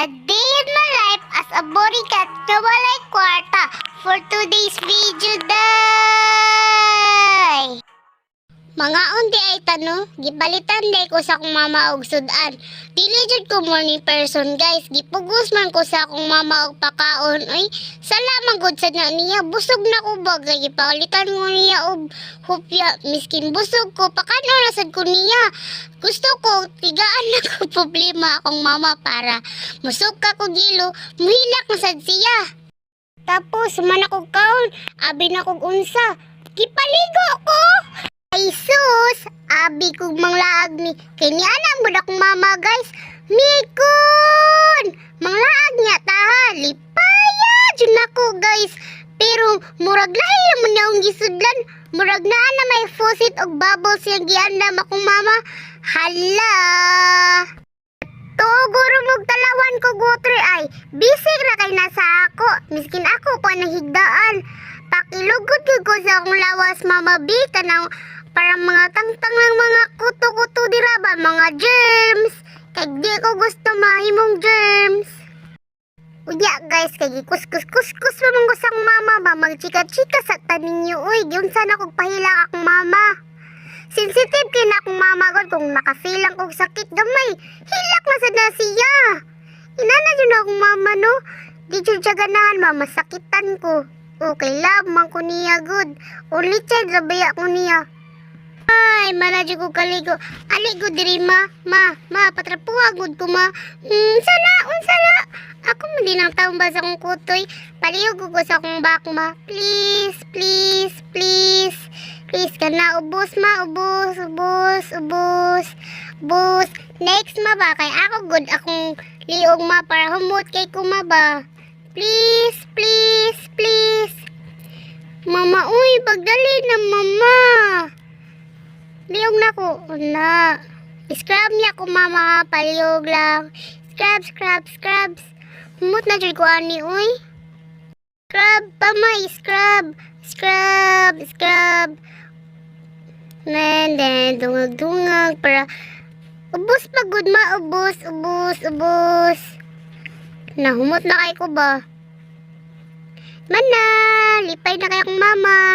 A day in my life as a body cat na walay kwarta for today's video day. Mga undi ay tano, gipalitan day ko sa akong mama og sudan. Dili jud ko morning person guys, gipugos man ko sa akong mama og pakaon. Ay, salamat gud sa na niya, busog na ko ba kay gipalitan ko niya og hupya. Miskin busog ko, pakano na sad ko niya. Gusto ko, tigaan na ko problema akong mama para musog ka ko gilo, muhilak na sad siya. Tapos, man ako kaon, abi na kog unsa. Gipaligo ko! Ay Abi kong manglaag ni Kinianang mo na kong mama guys. Mikon! Manglaag niya taha. Lipaya! Dyan ako guys. Pero murag lahi naman niya ang gisudlan. Murag naa na may faucet og bubbles yung giandam akong mama. Hala! Tuguro mong talawan ko water ay bisig ra kay nasa ako. Miskin ako pa nahigdaan. Pakilugod ko sa akong lawas mama B kanang para mga tangtang ng mga kuto-kuto dira ba mga germs. Kay di ko gusto mahimong germs. Uya guys, kay gikus-kus-kus-kus naman ko sa akong mama ba magchika-chika sa tanin niyo uy. Yun sana kog pahila akong mama. Sensitive kay akong mama god kung nakafilang og sakit gamay. Hilak na sad na siya. Inana na akong mama no. Di jud siya ganahan ba masakitan ko. Okay love man ko niya good. Only child rabaya ko niya. Ay, jud ko kaligo. Ali gud diri ma. Ma, ma patrapuha ko ma. Mm, sana, unsa na? Ako mo din ang taong ba sa kong kutoy. Palihog ko sa akong bakma. Please, please, please. Please ka na, ubos ma, ubos, ubos, ubos, ubos. Next ma ba, kay ako good akong liog ma para humot kay kuma ba. Please, please, please. Mama, uy, pagdali na mama. Liog na ko, na. Scrub niya ko mama, paliog lang. Scrub, scrub, scrubs. Humot na dyan ko ani, uy. Scrub pa ma, scrub. Scrub, scrub. And then, dungag-dungag para ubos pagod ma, ubos, ubos, ubos. Nahumot na kay ko ba? Mana, lipay na kay akong mama.